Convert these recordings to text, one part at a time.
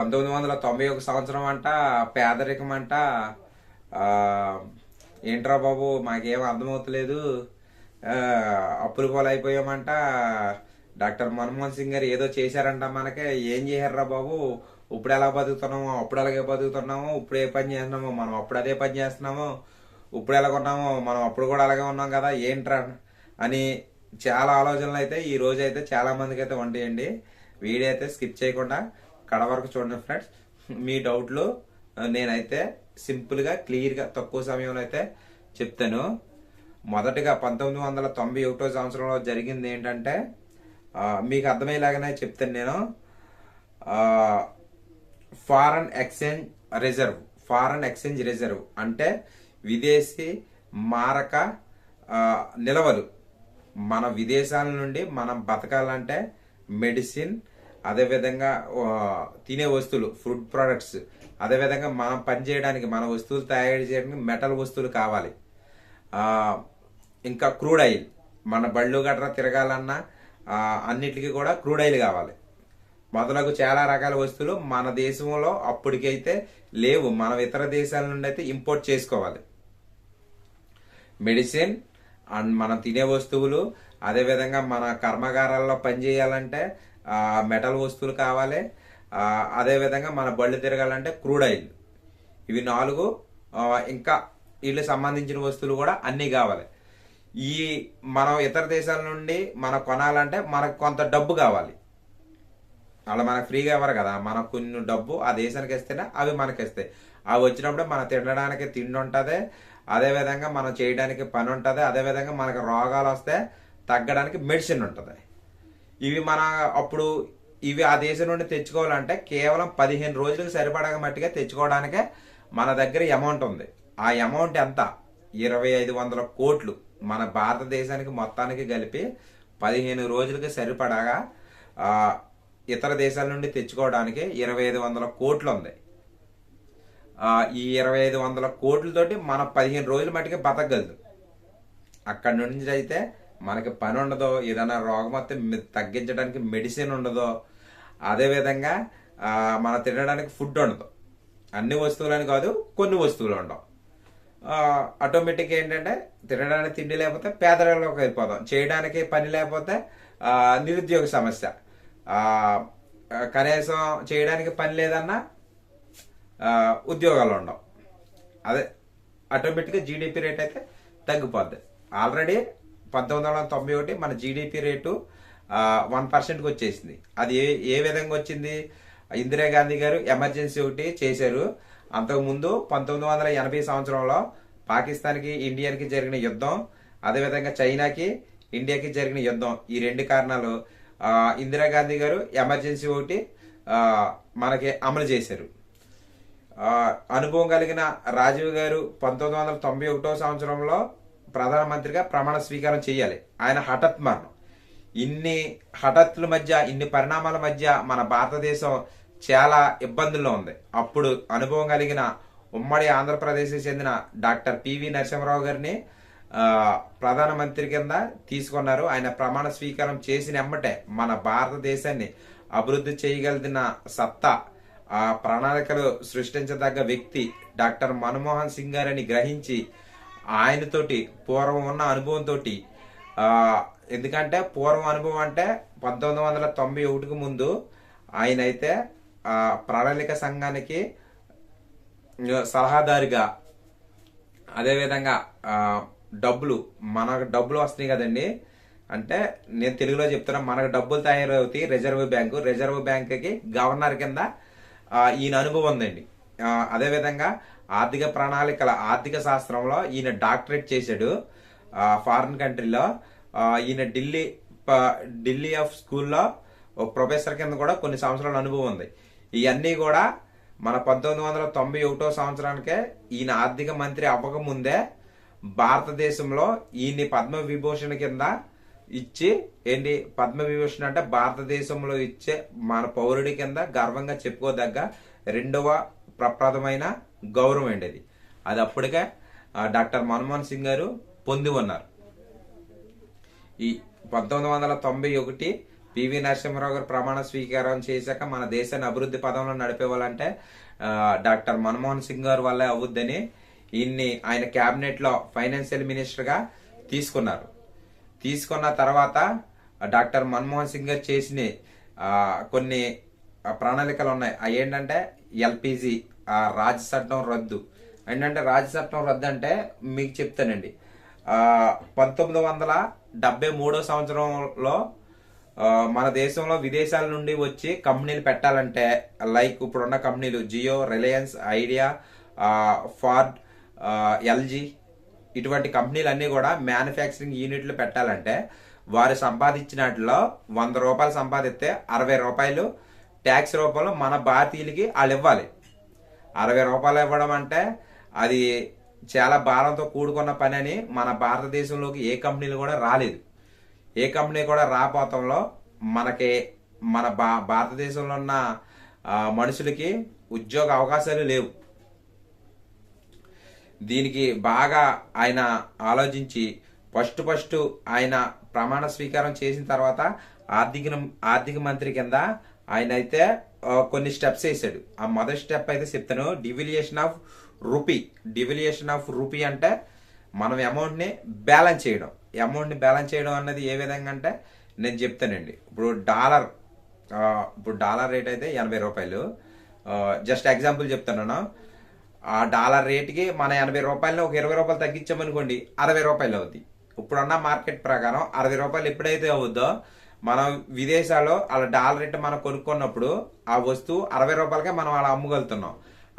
పంతొమ్మిది వందల తొంభై ఒక సంవత్సరం అంట పేదరికం అంట ఏంట్రా బాబు మాకేం అర్థమవుతలేదు. అప్పులు పోలైపోయామంట. డాక్టర్ మన్మోహన్ సింగ్ గారు ఏదో చేశారంట మనకి. ఏం చేశారా బాబు? ఇప్పుడు ఎలా బతుకుతున్నాము అప్పుడు అలాగే బతుకుతున్నాము ఇప్పుడు ఏ పని చేస్తున్నాము మనం అప్పుడు అదే పని చేస్తున్నాము. ఇప్పుడు ఎలా ఉన్నాము? మనం అప్పుడు కూడా అలాగే ఉన్నాం కదా. ఏంట్రా అని చాలా ఆలోచనలు అయితే ఈ రోజు అయితే చాలా మందికి అయితే ఉంటాయండి. వీడియో అయితే స్కిప్ చేయకుండా కడ వరకు చూడండి ఫ్రెండ్స్. మీ డౌట్లు నేనైతే సింపుల్గా క్లియర్గా తక్కువ సమయంలో అయితే చెప్తాను. మొదటగా పంతొమ్మిది వందల తొంభై ఒకటో సంవత్సరంలో జరిగింది ఏంటంటే మీకు అర్థమయ్యేలాగానే చెప్తాను నేను. Foreign exchange reserve foreign exchange reserve అంటే విదేశీ మారక నిలవలు. మన విదేశాల నుండి మనం బతకాలంటే మెడిసిన్ అదేవిధంగా తినే వస్తువులు ఫుడ్ ప్రొడక్ట్స్ అదేవిధంగా మనం పని చేయడానికి మన వస్తువులు తయారు చేయడానికి మెటల్ వస్తువులు కావాలి. ఇంకా క్రూడ్ ఆయిల్ మన బళ్ళు గట్రా తిరగాలన్నా అన్నిటికీ కూడా క్రూడ్ ఆయిల్ కావాలి. మొదలగు చాలా రకాల వస్తువులు మన దేశంలో అప్పటికైతే లేవు. మనం ఇతర దేశాల నుండి అయితే ఇంపోర్ట్ చేసుకోవాలి. మెడిసిన్ అండ్ మనం తినే వస్తువులు అదేవిధంగా మన కర్మాగారాల్లో పనిచేయాలంటే మెటల్ వస్తువులు కావాలి. అదేవిధంగా మన బళ్ళు తిరగాలంటే క్రూడ్ ఆయిల్. ఇవి నాలుగు ఇంకా వీళ్ళు సంబంధించిన వస్తువులు కూడా అన్నీ కావాలి. ఈ మనం ఇతర దేశాల నుండి మనం కొనాలంటే మనకు కొంత డబ్బు కావాలి. అలా మనకు ఫ్రీగా ఇవ్వరు కదా. మనకు కొన్ని డబ్బు ఆ దేశానికి ఇస్తేనే అవి మనకి ఇస్తాయి. అవి వచ్చినప్పుడు మనం తినడానికి తిండి ఉంటుంది. అదేవిధంగా మనం చేయడానికి పని ఉంటుంది. అదేవిధంగా మనకు రోగాలు వస్తే తగ్గడానికి మెడిసిన్ ఉంటుంది. ఇవి మన అప్పుడు ఇవి ఆ దేశం నుండి తెచ్చుకోవాలంటే కేవలం పదిహేను రోజులకు సరిపడక మట్టిగా తెచ్చుకోవడానికే మన దగ్గర అమౌంట్ ఉంది. ఆ అమౌంట్ ఎంత? ఇరవై ఐదు వందల కోట్లు మన భారతదేశానికి మొత్తానికి కలిపి పదిహేను రోజులకి సరిపడగా ఇతర దేశాల నుండి తెచ్చుకోవడానికి ఇరవై ఐదు వందల కోట్లు ఉంది. ఈ ఇరవై ఐదు వందల కోట్లతోటి మన పదిహేను రోజుల మట్టుకే బతకగలదు అక్కడి నుంచి అయితే మనకి పని ఉండదో ఏదైనా రోగం వస్తే తగ్గించడానికి మెడిసిన్ ఉండదో అదేవిధంగా ఆ, మన తినడానికి ఫుడ్ ఉండదు. అన్ని వస్తువులని కాదు కొన్ని వస్తువులు ఉండవు. ఆటోమేటిక్ ఏంటంటే తినడానికి తిండి లేకపోతే పేదరికంలోకి వెళ్ళిపోతాం. చేయడానికి పని లేకపోతే నిరుద్యోగ సమస్య. కనీసం చేయడానికి పని లేదన్నా ఉద్యోగాలు ఉండవు. అదే ఆటోమేటిక్గా జీడిపి రేట్ అయితే తగ్గిపోద్ది. ఆల్రెడీ పంతొమ్మిది వందల తొంభై ఒకటి మన జీడిపి రేటు వన్ పర్సెంట్కి వచ్చేసింది. అది ఏ ఏ విధంగా వచ్చింది? ఇందిరాగాంధీ గారు ఎమర్జెన్సీ ఒకటి చేశారు. అంతకుముందు పంతొమ్మిది వందల ఎనభై సంవత్సరంలో పాకిస్తాన్కి ఇండియాకి జరిగిన యుద్ధం అదేవిధంగా చైనాకి ఇండియాకి జరిగిన యుద్ధం. ఈ రెండు కారణాలు ఇందిరాగాంధీ గారు ఎమర్జెన్సీ ఒకటి మనకి అమలు చేశారు. అనుభవం కలిగిన రాజీవ్ గారు పంతొమ్మిది వందల తొంభై ఒకటో సంవత్సరంలో ప్రధానమంత్రిగా ప్రమాణ స్వీకారం చేయాలి. ఆయన హఠత్ మరణం. ఇన్ని హఠాత్తుల మధ్య ఇన్ని పరిణామాల మధ్య మన భారతదేశం చాలా ఇబ్బందుల్లో ఉంది. అప్పుడు అనుభవం కలిగిన ఉమ్మడి ఆంధ్రప్రదేశ్కి చెందిన డాక్టర్ పివి నరసింహరావు గారిని ప్రధానమంత్రి కింద తీసుకున్నారు. ఆయన ప్రమాణ స్వీకారం చేసిన ఎమ్మటే మన భారతదేశాన్ని అభివృద్ధి చేయగలిగిన సత్తా ఆ ప్రణాళికలు సృష్టించదగ్గ వ్యక్తి డాక్టర్ మన్మోహన్ సింగ్ గారని గ్రహించి ఆయనతోటి పూర్వం ఉన్న అనుభవంతో ఎందుకంటే పూర్వం అనుభవం అంటే పంతొమ్మిది వందల తొంభై ఒకటికి ముందు ఆయన అయితే ఆ ప్రణాళిక సంఘానికి సలహాదారుగా అదేవిధంగా ఆ, డబ్బులు మనకు డబ్బులు వస్తున్నాయి కదండి. అంటే నేను తెలుగులో చెప్తున్నా మనకు డబ్బులు తయారవుతాయి రిజర్వ్ బ్యాంకు. రిజర్వ్ బ్యాంకుకి గవర్నర్ కింద ఈయన అనుభవం ఉందండి. అదేవిధంగా ఆర్థిక ప్రణాళికల ఆర్థిక శాస్త్రంలో ఈయన డాక్టరేట్ చేశాడు ఫారిన్ కంట్రీలో. ఈయన ఢిల్లీ ప- ఢిల్లీ ఆఫ్ స్కూల్లో ఒక ప్రొఫెసర్ కింద కూడా కొన్ని సంవత్సరాల అనుభవం ఉంది. ఇవన్నీ కూడా మన పంతొమ్మిది వందల తొంభై ఒకటో సంవత్సరానికే ఈయన ఆర్థిక మంత్రి అవ్వక ముందే భారతదేశంలో ఈయన్ని పద్మ విభూషణ కింద ఇచ్చి ఏంటి పద్మ విభూషణ అంటే భారతదేశంలో ఇచ్చే మన పౌరుడి కింద గర్వంగా చెప్పుకోదగ్గ రెండవ ప్రప్రదమైన గౌరవం అండి అది. అది అప్పటికే డాక్టర్ మన్మోహన్ సింగ్ గారు పొంది ఉన్నారు. ఈ పంతొమ్మిది వందల తొంభై ఒకటి పివి నరసింహరావు గారు ప్రమాణ స్వీకారం చేశాక మన దేశాన్ని అభివృద్ధి పదంలో నడిపేవాలంటే డాక్టర్ మన్మోహన్ సింగ్ గారు వల్లే అవుద్దని ఈయన్ని ఆయన క్యాబినెట్లో ఫైనాన్షియల్ మినిస్టర్గా తీసుకున్నారు. తీసుకున్న తర్వాత డాక్టర్ మన్మోహన్ సింగ్ గారు చేసిన కొన్ని ప్రణాళికలు ఉన్నాయి. అవి ఏంటంటే ఎల్పిజి రాజ్య చట్టం రద్దు. ఏంటంటే రాజ్య చట్టం రద్దు అంటే మీకు చెప్తానండి. పంతొమ్మిది వందల డెబ్బై మూడో సంవత్సరంలో మన దేశంలో విదేశాల నుండి వచ్చి కంపెనీలు పెట్టాలంటే లైక్ ఇప్పుడున్న కంపెనీలు Jio Reliance Idea Ford LG ఇటువంటి కంపెనీలు అన్నీ కూడా మ్యానుఫ్యాక్చరింగ్ యూనిట్లు పెట్టాలంటే వారు సంపాదించినట్లో వంద రూపాయలు సంపాదిస్తే అరవై రూపాయలు ట్యాక్స్ రూపంలో మన భారతీయులకి వాళ్ళు ఇవ్వాలి. అరవై రూపాయలు ఇవ్వడం అంటే అది చాలా భారంతో కూడుకున్న పని అని మన భారతదేశంలోకి ఏ కంపెనీలు కూడా రాలేదు. ఏ కంపెనీ కూడా రాపోతంలో మనకి మన భా భారతదేశంలో ఉన్న మనుషులకి ఉద్యోగ అవకాశాలు లేవు. దీనికి బాగా ఆయన ఆలోచించి ఫస్ట్ ఫస్ట్ ఆయన ప్రమాణ స్వీకారం చేసిన తర్వాత ఆర్థిక ఆర్థిక మంత్రి కింద ఆయన అయితే కొన్ని స్టెప్స్ వేసాడు. ఆ మొదటి స్టెప్ అయితే చెప్తాను devaluation of rupee devaluation of rupee అంటే మనం అమౌంట్ని బ్యాలెన్స్ చేయడం. అమౌంట్ని బ్యాలెన్స్ చేయడం అన్నది ఏ విధంగా అంటే నేను చెప్తానండి. ఇప్పుడు డాలర్ ఇప్పుడు డాలర్ రేట్ అయితే ఎనభై రూపాయలు. జస్ట్ ఎగ్జాంపుల్ చెప్తున్నాను. ఆ డాలర్ రేట్కి మన ఎనభై రూపాయలని ఒక ఇరవై రూపాయలు తగ్గించామనుకోండి అరవై రూపాయలు అవుద్ది. ఇప్పుడున్న మార్కెట్ ప్రకారం అరవై రూపాయలు ఎప్పుడైతే అవుద్దో మనం విదేశాల్లో అలా డాలర్ రేట్ మనం కొనుక్కున్నప్పుడు ఆ వస్తువు అరవై రూపాయలకే మనం అలా అమ్మగలుగుతున్నాం.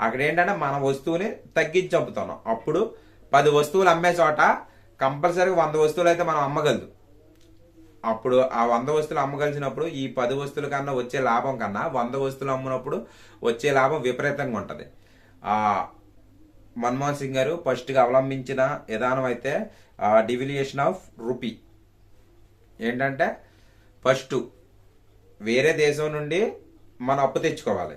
అక్కడ ఏంటంటే మన వస్తువుని తగ్గించి అమ్ముతున్నాం అప్పుడు పది వస్తువులు అమ్మే చోట కంపల్సరీ వంద వస్తువులు అయితే మనం అమ్మగలదు. అప్పుడు ఆ వంద వస్తువులు అమ్మగలిసినప్పుడు ఈ పది వస్తువుల కన్నా వచ్చే లాభం కన్నా వంద వస్తువులు అమ్మినప్పుడు వచ్చే లాభం విపరీతంగా ఉంటుంది. మన్మోహన్ సింగ్ గారు ఫస్ట్గా అవలంబించిన విధానం అయితే డివిలియేషన్ ఆఫ్ రూపీ ఏంటంటే ఫస్ట్ వేరే దేశం నుండి మనం అప్పు తెచ్చుకోవాలి.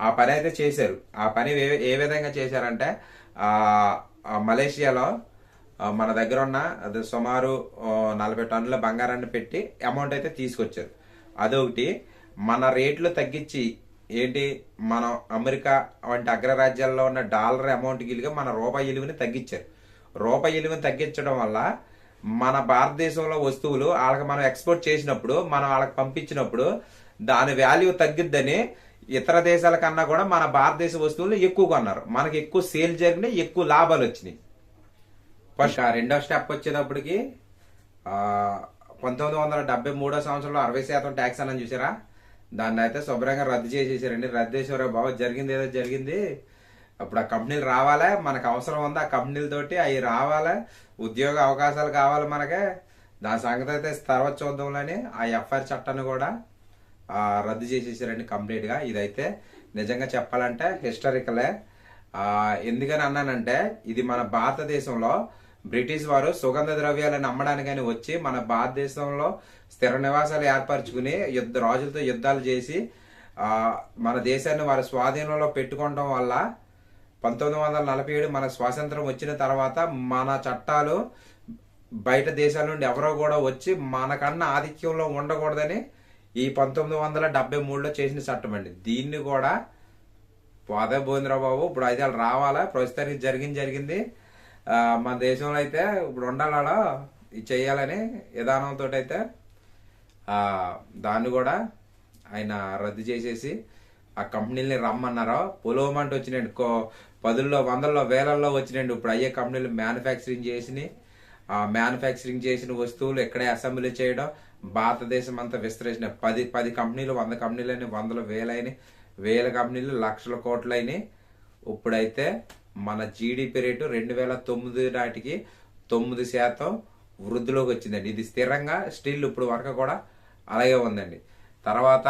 ఆ పని అయితే చేశారు. ఆ పని ఏ- విధంగా చేశారంటే మలేషియాలో మన దగ్గర ఉన్న అది సుమారు నలభై టన్నుల బంగారాన్ని పెట్టి అమౌంట్ అయితే తీసుకొచ్చారు. అదొకటి. మన రేట్లు తగ్గించి ఏంటి మనం అమెరికా వంటి అగ్రరాజ్యాల్లో ఉన్న డాలర్ అమౌంట్ గిలిగా మన రూపాయి విలువని తగ్గించారు. రూపాయి విలువని తగ్గించడం వల్ల మన భారతదేశంలో వస్తువులు వాళ్ళకి మనం ఎక్స్పోర్ట్ చేసినప్పుడు మనం వాళ్ళకి పంపించినప్పుడు దాని వాల్యూ తగ్గిద్దని ఇతర దేశాల కన్నా కూడా మన భారతదేశ వస్తువులు ఎక్కువ కొన్నారు. మనకి ఎక్కువ సేల్ జరిగినాయి ఎక్కువ లాభాలు వచ్చినాయి. ఫస్ట్ ఆ రెండో స్టెప్ వచ్చేటప్పటికి పంతొమ్మిది వందల డెబ్బై మూడో సంవత్సరంలో అరవై శాతం ట్యాక్స్ అని చూసారా? దాన్ని అయితే శుభ్రంగా రద్దు చేసేసారండి. రద్దు చేసేవారు బాబు జరిగింది ఏదో జరిగింది. అప్పుడు ఆ కంపెనీలు రావాలా? మనకు అవసరం ఉంది? ఆ కంపెనీలతోటి అవి రావాలా? ఉద్యోగ అవకాశాలు కావాలి మనకే. దాని సంగతి అయితే తర్వాత చూద్దాంలోని ఆ ఎఫ్ఐఆర్ చట్టాన్ని కూడా రద్దు చేసేసారండి కంప్లీట్గా. ఇదైతే నిజంగా చెప్పాలంటే హిస్టారికలే. ఎందుకని అన్నానంటే ఇది మన భారతదేశంలో బ్రిటిష్ వారు సుగంధ ద్రవ్యాలను అమ్మడానికని వచ్చి మన భారతదేశంలో స్థిర నివాసాలు ఏర్పరచుకుని యుద్ధ రాజులతో యుద్ధాలు చేసి మన దేశాన్ని వారి స్వాధీనంలో పెట్టుకోవడం వల్ల పంతొమ్మిది వందల నలభై ఏడు మన స్వాతంత్రం వచ్చిన తర్వాత మన చట్టాలు బయట దేశాల నుండి ఎవరో కూడా వచ్చి మనకన్నా ఆధిక్యంలో ఉండకూడదని ఈ పంతొమ్మిది వందల డెబ్బై మూడులో చేసిన చట్టం అండి. దీన్ని కూడా పోదే బోంద్రావు బాబు ఇప్పుడు అయితే రావాలా? ప్రస్తుతానికి జరిగింది జరిగింది. మన దేశంలో అయితే ఇప్పుడు ఉండాలా ఇది చేయాలని విధానంతో అయితే దాన్ని కూడా ఆయన రద్దు చేసేసి ఆ కంపెనీలని రమ్మన్నారో? పొలవమంటూ వచ్చినాయండి కో పదుల్లో వందల్లో వేలల్లో వచ్చినాయండి. ఇప్పుడు అయ్యే కంపెనీలు మ్యానుఫ్యాక్చరింగ్ చేసినాయి ఆ మ్యానుఫ్యాక్చరింగ్ చేసిన వస్తువులు ఎక్కడే అసెంబ్లీ చేయడం భారతదేశం అంతా విస్తరించిన పది పది కంపెనీలు వంద కంపెనీలు అయినాయి వందల వేలైనాయి. వేల కంపెనీలు లక్షల కోట్లు అయినాయి. ఇప్పుడైతే మన జీడిపి రేటు రెండు వేల తొమ్మిది నాటికి తొమ్మిది శాతం వృద్ధిలోకి వచ్చిందండి. ఇది స్థిరంగా స్టిల్ ఇప్పుడు వరకు కూడా అలాగే ఉందండి. తర్వాత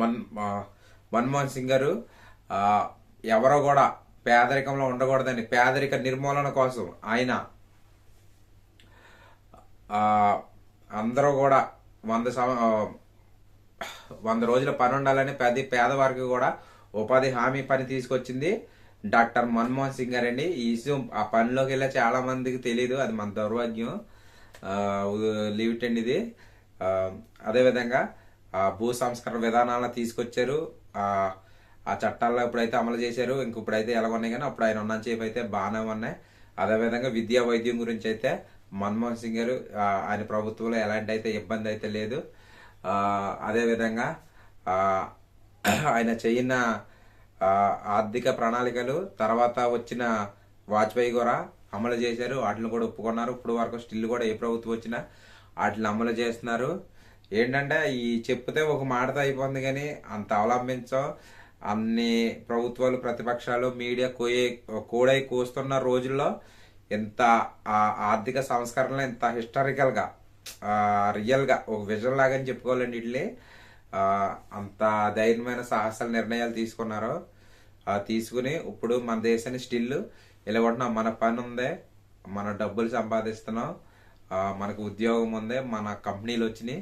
మన్ మన్మోహన్ సింగ్ గారు ఎవరో కూడా పేదరికంలో ఉండకూడదని పేదరిక నిర్మూలన కోసం ఆయన అందరూ కూడా వంద సం- వంద రోజుల పని ఉండాలని ప్రతి పేదవారికి కూడా ఉపాధి హామీ పని తీసుకొచ్చింది డాక్టర్ మన్మోహన్ సింగ్ గారండి. ఈ విషయం ఆ పనిలోకి వెళ్ళే చాలా మందికి తెలియదు అది మన దౌర్భాగ్యం. లిమిట్ అండి ఇది. అదేవిధంగా ఆ, భూ సంస్కరణ విధానాలను తీసుకొచ్చారు. ఆ, చట్టాల్లో ఇప్పుడైతే అమలు చేశారు. ఇంక ఇప్పుడైతే ఎలా ఉన్నాయి కానీ అప్పుడు ఆయన ఉన్న సేపు అయితే బాగానే ఉన్నాయి. అదేవిధంగా విద్యా వైద్యం గురించి అయితే మన్మోహన్ సింగ్ గారు ఆయన ప్రభుత్వంలో ఎలాంటి అయితే ఇబ్బంది అయితే లేదు. అదేవిధంగా ఆయన చేయన ఆర్థిక ప్రణాళికలు తర్వాత వచ్చిన వాజ్పేయి కూడా అమలు చేశారు. వాటిని కూడా ఒప్పుకున్నారు. ఇప్పుడు వరకు స్టిల్ కూడా ఏ ప్రభుత్వం వచ్చినా వాటిని అమలు చేస్తున్నారు. ఏంటంటే ఈ చెప్తే ఒక మాటతో అయిపోతుంది కానీ అంత అవలంబించో అన్ని ప్రభుత్వాలు ప్రతిపక్షాలు మీడియా కోయే కోడై కోస్తున్న రోజుల్లో ఎంత ఆ ఆర్థిక సంస్కరణలు ఎంత హిస్టారికల్గా రియల్గా ఒక విజన్ లాగా అని చెప్పుకోవాలండి వీటిని అంత ధైర్యమైన సాహసాల నిర్ణయాలు తీసుకున్నారు తీసుకుని ఇప్పుడు మన దేశాన్ని స్టిల్ ఎలాగొంటున్నాం మన పని ఉంది మన డబ్బులు సంపాదిస్తున్నాం. మనకు ఉద్యోగం ఉంది మన కంపెనీలు వచ్చినాయి.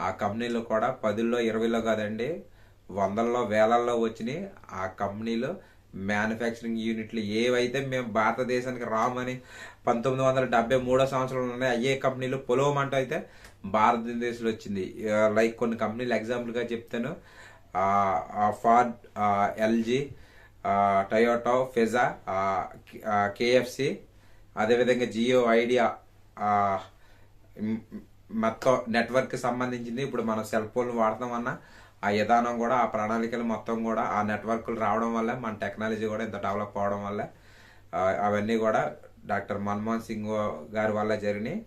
ఆ కంపెనీలు కూడా పదుల్లో ఇరవైలో కాదండి. వందల్లో వేలల్లో వచ్చినాయి. ఆ కంపెనీలో మ్యానుఫ్యాక్చరింగ్ యూనిట్లు ఏవైతే మేము భారతదేశానికి రామని పంతొమ్మిది వందల డెబ్బై మూడో సంవత్సరంలో ఉన్నాయి అయ్యే కంపెనీలు పొలవమంటూ అయితే భారతదేశంలో వచ్చింది. లైక్ కొన్ని కంపెనీలు ఎగ్జాంపుల్గా చెప్తాను. ఆ, ఫార్డ్ ఎల్జీ టయోటో ఫెజా కేఎఫ్సి అదేవిధంగా జియో ఐడియా మొత్తం నెట్వర్క్ సంబంధించింది. ఇప్పుడు మనం సెల్ ఫోన్లు వాడతామన్నా ఆ విధానం కూడా ఆ ప్రణాళికలు మొత్తం కూడా ఆ నెట్వర్క్లు రావడం వల్ల మన టెక్నాలజీ కూడా ఇంత డెవలప్ అవడం వల్ల అవన్నీ కూడా డాక్టర్ మన్మోహన్ సింగ్ గారి వల్ల జరిగినాయి.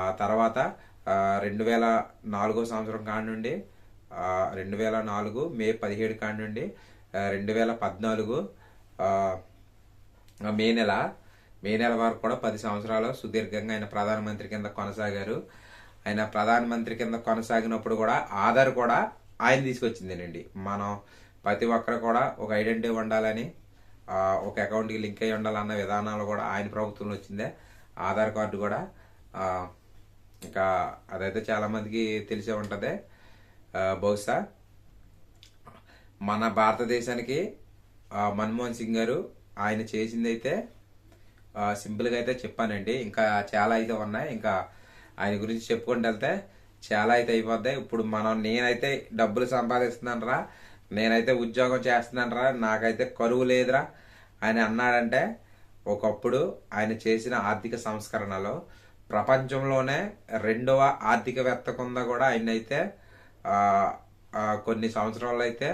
ఆ తర్వాత రెండు వేల నాలుగో సంవత్సరం కాడి నుండి రెండు వేల నాలుగు మే పదిహేడు కాడి నుండి రెండు వేల పద్నాలుగు మే నెల మే నెల వరకు కూడా పది సంవత్సరాలు సుదీర్ఘంగా ఆయన ప్రధానమంత్రి కింద కొనసాగారు. ఆయన ప్రధానమంత్రి కింద కొనసాగినప్పుడు కూడా ఆధార్ కూడా ఆయన తీసుకొచ్చిందేనండి. మనం ప్రతి ఒక్కరు కూడా ఒక ఐడెంటిటీ ఉండాలని ఒక అకౌంట్కి లింక్ అయి ఉండాలన్న విధానాలు కూడా ఆయన ప్రభుత్వంలో వచ్చిందే. ఆధార్ కార్డు కూడా ఇంకా అదైతే చాలామందికి తెలిసే ఉంటుంది. బహుశా మన భారతదేశానికి మన్మోహన్ సింగ్ గారు ఆయన చేసింది అయితే సింపుల్గా అయితే చెప్పానండి. ఇంకా చాలా అయితే ఉన్నాయి. ఇంకా ఆయన గురించి చెప్పుకుంటూ వెళ్తే చాలా అయితే అయిపోద్ది. ఇప్పుడు మనం నేనైతే డబ్బులు సంపాదిస్తున్నానరా నేనైతే ఉద్యోగం చేస్తున్నానరా నాకైతే కరువు లేదురా అని అన్నాడంటే ఒకప్పుడు ఆయన చేసిన ఆర్థిక సంస్కరణలో ప్రపంచంలోనే రెండవ ఆర్థికవేత్త కింద కూడా ఆయన అయితే కొన్ని సంవత్సరాలు అయితే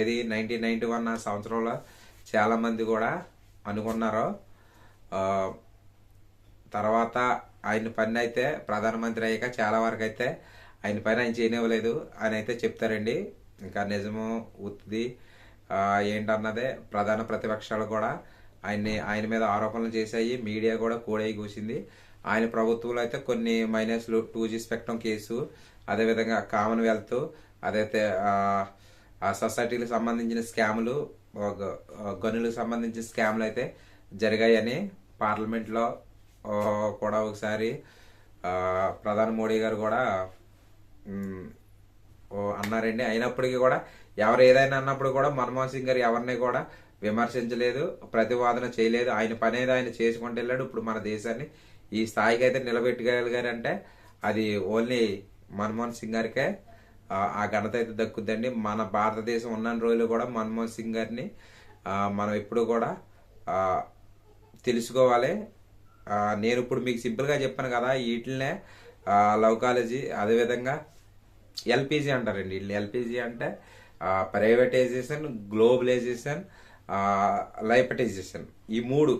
ఏది నైన్టీన్ నైన్టీ వన్ సంవత్సరంలో చాలామంది కూడా అనుకున్నారు. తర్వాత ఆయన పని అయితే ప్రధానమంత్రి అయ్యాక చాలా వరకు అయితే ఆయన పని ఆయన చేయనివ్వలేదు అని అయితే చెప్తారండి. ఇంకా నిజము ఉత్తిది ఏంటన్నదే ప్రధాన ప్రతిపక్షాలు కూడా ఆయన్ని ఆయన మీద ఆరోపణలు చేశాయి. మీడియా కూడా కూడై కూసింది. ఆయన ప్రభుత్వంలో అయితే కొన్ని మైనస్లు టూ జీ స్పెక్ట్రమ్ కేసు అదేవిధంగా కామన్వెల్త్ అదైతే సొసైటీకి సొసైటీలకు సంబంధించిన స్కాములు గనులకు సంబంధించిన స్కాములు అయితే జరిగాయని పార్లమెంట్లో కూడా ఒకసారి ప్రధాని మోడీ గారు కూడా ఓ అన్నారండి. అయినప్పటికీ కూడా ఎవరు ఏదైనా అన్నప్పుడు కూడా మన్మోహన్ సింగ్ గారు ఎవరిని కూడా విమర్శించలేదు ప్రతివాదన చేయలేదు. ఆయన పని ఏదో ఆయన చేసుకుంటూ వెళ్ళాడు. ఇప్పుడు మన దేశాన్ని ఈ స్థాయికి అయితే నిలబెట్టగలిగారంటే అది ఓన్లీ మన్మోహన్ సింగ్ గారికే ఆ, ఘనత అయితే దక్కుద్దండి. మన భారతదేశం ఉన్న రోజులు కూడా మన్మోహన్ సింగ్ గారిని మనం ఎప్పుడు కూడా తెలుసుకోవాలి. నేను ఇప్పుడు మీకు సింపుల్గా చెప్పాను కదా వీటినే లవ్ కాలేజీ అదేవిధంగా ఎల్పిజి అంటారండి. వీళ్ళు ఎల్పిజి అంటే ప్రైవేటైజేషన్ గ్లోబలైజేషన్ లైపటైజేషన్ ఈ మూడు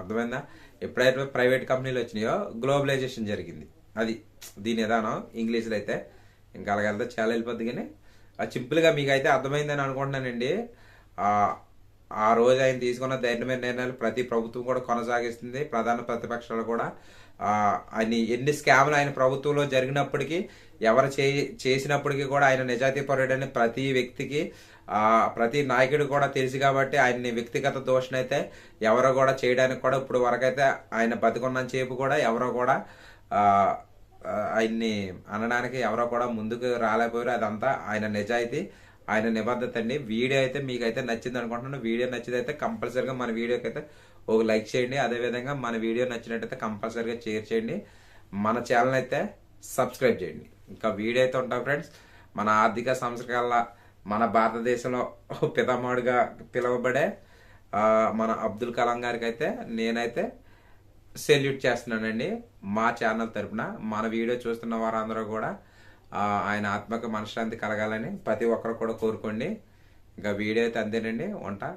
అర్థమైందా? ఎప్పుడైతే ప్రైవేట్ కంపెనీలు వచ్చినాయో గ్లోబలైజేషన్ జరిగింది. అది దీని విధానం ఇంగ్లీష్లో అయితే. ఇంకా అలాగెళ్తే చాలా వెళ్ళిపోద్ది కానీ సింపుల్గా మీకు అయితే అర్థమైందని అనుకుంటున్నానండి. ఆ, రోజు ఆయన తీసుకున్న ధైర్యమైన నిర్ణయాలు ప్రతి ప్రభుత్వం కూడా కొనసాగిస్తుంది. ప్రధాన ప్రతిపక్షాలు కూడా. ఆయన ఎన్ని స్కామ్లు ఆయన ప్రభుత్వంలో జరిగినప్పటికీ ఎవరు చే చేసినప్పటికీ కూడా ఆయన నిజాయితీ పరుడని ప్రతి వ్యక్తికి ప్రతి నాయకుడు కూడా తెలుసు కాబట్టి ఆయన్ని వ్యక్తిగత దోషణైతే అయితే ఎవరో కూడా చేయడానికి కూడా ఇప్పుడు వరకైతే ఆయన బతికున్న చేపు కూడా ఎవరో కూడా ఆయన్ని అనడానికి ఎవరో కూడా ముందుకు రాలేకపోయారు. అదంతా ఆయన నిజాయితీ. ఆయన నిబద్ధత అండి. వీడియో అయితే మీకైతే నచ్చింది అనుకుంటున్నాను. వీడియో నచ్చింది అయితే కంపల్సరీగా మన వీడియోకి అయితే ఒక లైక్ చేయండి. అదేవిధంగా మన వీడియో నచ్చినట్టయితే కంపల్సరీగా షేర్ చేయండి. మన ఛానల్ అయితే సబ్స్క్రైబ్ చేయండి. ఇంకా వీడియో అయితే ఉంటాం ఫ్రెండ్స్. మన ఆర్థిక సంస్కరణ మన భారతదేశంలో పితామహుడిగా పిలువబడే మన అబ్దుల్ కలాం గారికి అయితే నేనైతే సెల్యూట్ చేస్తున్నానండి మా ఛానల్ తరఫున మన వీడియో చూస్తున్న వారందరూ కూడా ఆయన ఆత్మకు మనశ్శాంతి కలగాలని ప్రతి ఒక్కరు కూడా కోరుకోండి. ఇంకా వీడియో అయితే అంతేనండి. ఉంటా.